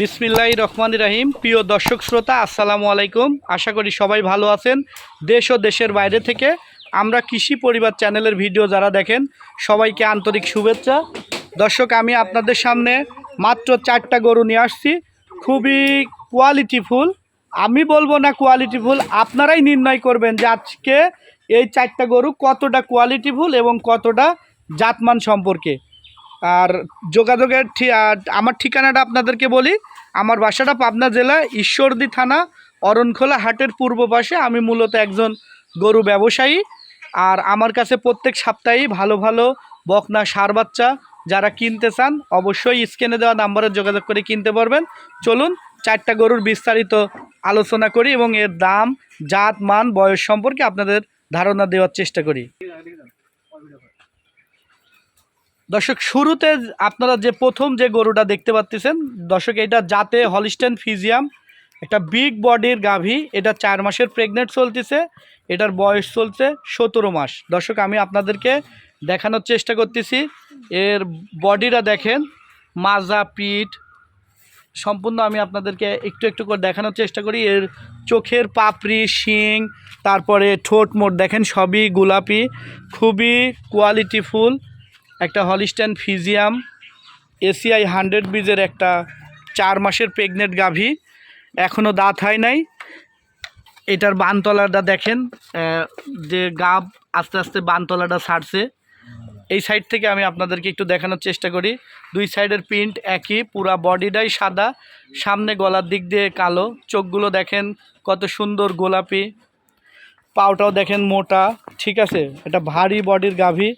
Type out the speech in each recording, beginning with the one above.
বিসমিল্লাহ রহমান রাহিম। প্রিয় দর্শক শ্রোতা, আসসালামু আলাইকুম। আশা করি সবাই ভালো আছেন। দেশ ও দেশের বাইরে থেকে আমরা কৃষি পরিবার চ্যানেলের ভিডিও যারা দেখেন, সবাইকে আন্তরিক শুভেচ্ছা। দর্শক, আমি আপনাদের সামনে মাত্র চারটা গরু নিয়ে আসছি। খুবই কোয়ালিটিফুল আমি বলব না কোয়ালিটিফুল আপনারাই নির্ণয় করবেন যে আজকে এই চারটা গরু কতটা কোয়ালিটিফুল এবং কতটা জাতমান সম্পর্কে। আর যোগাযোগের আমার ঠিকানাটা আপনাদেরকে বলি আমার বাসাটা পাবনা জেলা ঈশ্বরদী থানা, অরণখোলা হাটের পূর্ব পাশে। আমি মূলত একজন গরু ব্যবসায়ী। আর আমার কাছে প্রত্যেক সপ্তাহেই ভালো ভালো বকনা সার বাচ্চা যারা কিনতে চান, অবশ্যই স্ক্রিনে দেওয়া নাম্বারে যোগাযোগ করে কিনতে পারবেন। চলুন, চারটা গরুর বিস্তারিত আলোচনা করি এবং এর দাম, জাত, মান, বয়স সম্পর্কে আপনাদের ধারণা দেওয়ার চেষ্টা করি। দর্শক, শুরুতে আপনারা যে প্রথম যে গরুটা দেখতে পাচ্ছেন দর্শক, এটা জাতে হলিস্টেন ফিজিয়াম একটা বিগ বডির গাভী, এটা চার মাসের প্রেগনেন্ট চলতেছে, এটার বয়স চলছে সতেরো মাস। দর্শক, আমি আপনাদেরকে দেখানোর চেষ্টা করতেছি, এর বডিটা দেখেন, মাজা, পিঠ, সম্পূর্ণ আমি আপনাদেরকে একটু একটু করে দেখানোর চেষ্টা করি, এর চোখের পাপড়ি, শিং, তারপরে ঠোঁট মোট, দেখেন সবই গোলাপি, খুবই কোয়ালিটিফুল একটা হলিস্টান ফিজিয়াম এসিআই হান্ড্রেড বীজের একটা চার মাসের প্রেগনেন্ট গাভী এখনও দাঁত হয় নাই। এটার বানতলাটা দেখেন যে গাব আস্তে আস্তে বানতলাটা ছাড়ছে এই সাইড থেকে আমি আপনাদেরকে একটু দেখানোর চেষ্টা করি। দুই সাইডের প্রিন্ট একই, পুরা বডিটাই সাদা, সামনে গলার দিক দিয়ে কালো। চোখগুলো দেখেন কত সুন্দর গোলাপি। পাওটাও দেখেন মোটা, ঠিক আছে? এটা ভারী বডির গাভী।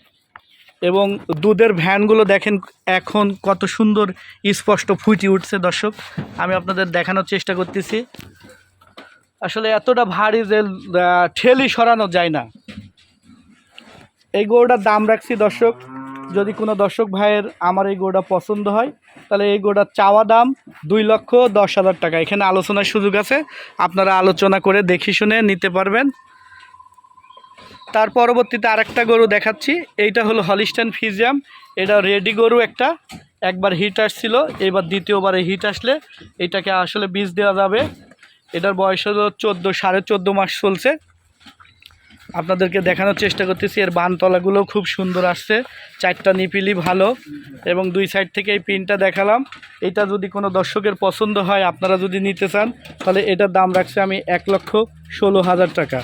এবং দুধের ভ্যানগুলো দেখেন এখন কত সুন্দর স্পষ্ট ফুটে উঠছে, দর্শক। আমি আপনাদের দেখানোর চেষ্টা করতেছি। আসলে এতটা ভারী যে ঠেলি সরানো যায় না। এই গরুটার দাম রাখছি, দর্শক। যদি কোনো দর্শক ভাইয়ের আমার এই গরুটা পছন্দ হয়, তাহলে এই গরুটার চাওয়া দাম দুই লক্ষ দশ হাজার টাকা। এখানে আলোচনার সুযোগ আছে, আপনারা আলোচনা করে দেখে শুনে নিতে পারবেন। তার পরবর্তীতে আরেকটা গরু দেখাচ্ছি। এইটা হলো হলিস্টান ফিজিয়াম এটা রেডি গরু একটা। একবার হিট আসছিল, এবার দ্বিতীয়বারে হিট আসলে এটাকে আসলে বীজ দেওয়া যাবে। এটার বয়স হলো চোদ্দ, সাড়ে চোদ্দ মাস চলছে। আপনাদেরকে দেখানোর চেষ্টা করতেছি, এর বানতলাগুলো খুব সুন্দর আসছে। চারটা নিপিলি ভালো। এবং দুই সাইড থেকে এই পিনটা দেখালাম। এটা যদি কোনো দর্শকের পছন্দ হয়, আপনারা যদি নিতে চান, তাহলে এটার দাম রাখছে আমি এক লক্ষ ষোলো হাজার টাকা।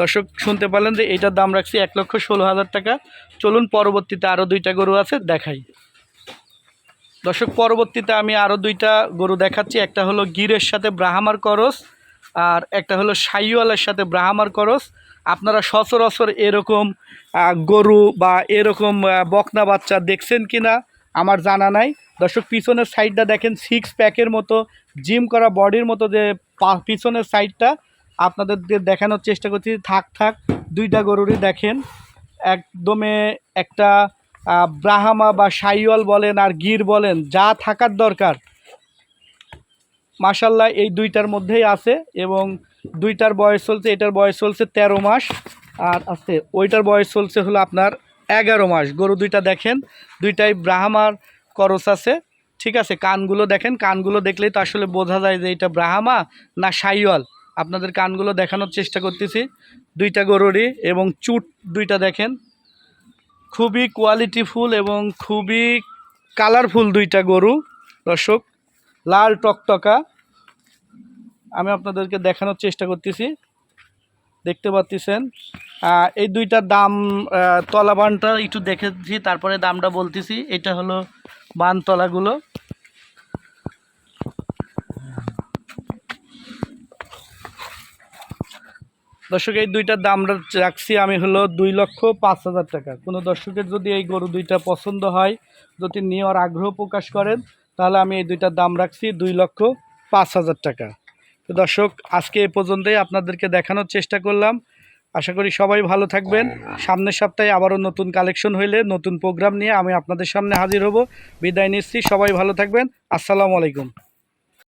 দর্শক, শুনতে পারলেন যে এটার দাম রাখছি এক লক্ষ ষোলো হাজার টাকা। চলুন, পরবর্তীতে আরও দুইটা গরু আছে, দেখাই। দর্শক, পরবর্তীতে আমি আরও দুইটা গরু দেখাচ্ছি। একটা হলো গিরের সাথে ব্রাহ্মার করস, আর একটা হলো সাইওয়ালের সাথে ব্রাহ্মার করস। আপনারা সচরাচর এরকম গরু বা এরকম বকনা বাচ্চা দেখছেন কি না আমার জানা নাই। দর্শক, পিছনের সাইডটা দেখেন সিক্স প্যাকের মতো জিম করা বডির মতো যে পিছনের সাইডটা আপনাদের দেখানোর চেষ্টা করছি। থাক থাক, দুইটা গরুরই দেখেন। একদমে একটা ব্রাহামা বা সাইওয়াল বলেন আর গির বলেন, যা থাকার দরকার। মাসাল্লাহ এই দুইটার মধ্যেই আছে এবং দুইটার বয়স চলছে, এটার বয়স চলছে তেরো মাস। আর আছে, ওইটার বয়স চলছে হলো আপনার এগারো মাস। গরু দুইটা দেখেন, দুইটাই ব্রাহ্মার করস আছে। ঠিক আছে, কানগুলো দেখেন, কানগুলো দেখলেই তো আসলে বোঝা যায় যে এটা ব্রাহ্মা না সাইওয়াল। আপনাদের কানগুলো দেখানোর চেষ্টা করতেছি। দুইটা গরুরই এবং চুট দুইটা দেখেন। খুবই কোয়ালিটিফুল এবং খুবই কালারফুল দুইটা গরু। দর্শক, লাল টকটকা। আমি আপনাদেরকে দেখানোর চেষ্টা করতেছি। দেখতে পাচ্ছেন এই দুইটার দাম তলা বানটা একটু দেখেছি, তারপরে দামটা বলতেছি। এটা হলো বান তলাগুলো দর্শক, এই দুইটার দাম রাখছি আমি হলো দুই লক্ষ পাঁচ হাজার টাকা। কোনো দর্শকের যদি এই গরু দুইটা পছন্দ হয়, যদি নেওয়ার আগ্রহ প্রকাশ করেন, তাহলে আমি এই দুইটার দাম রাখছি দুই লক্ষ পাঁচ হাজার টাকা। তো দর্শক, আজকে এ পর্যন্তই আপনাদেরকে দেখানোর চেষ্টা করলাম। আশা করি সবাই ভালো থাকবেন। সামনের সপ্তাহে আবারও নতুন কালেকশন হইলে নতুন প্রোগ্রাম নিয়ে আমি আপনাদের সামনে হাজির হব। বিদায় নিচ্ছি, সবাই ভালো থাকবেন। আসসালামু আলাইকুম।